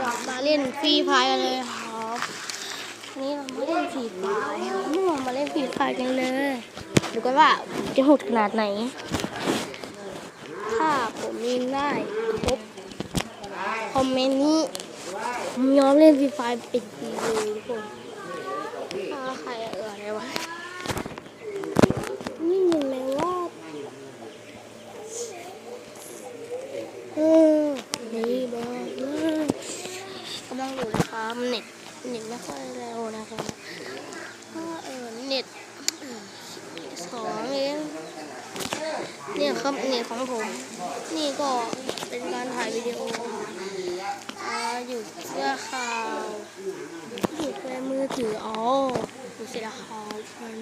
จะมาเล่นฟรีไฟกันเลยครับนนี้เรามาเล่นฟรีไฟเมื่อมาเล่นฟรีไฟกันเลยดูกันว่าจะโหดขนาดไหน ถ้าผมยิงได้ครบคอมเมนต์นี้ผมยอมเล่นฟรีไฟเป็นปีเลยทุกคนถ้าใครเอออะไรวะ มเน็ตเน็ตไม่ค่อยเร็วนะครับก็เออเน็ตสองเองเนี่ยครับเน็ตของผม นี่ก็เป็นการถ่ายวิดีโออยู่เพื่อข่าวอยู่ในมือถืออ๋อดูสิละครมัน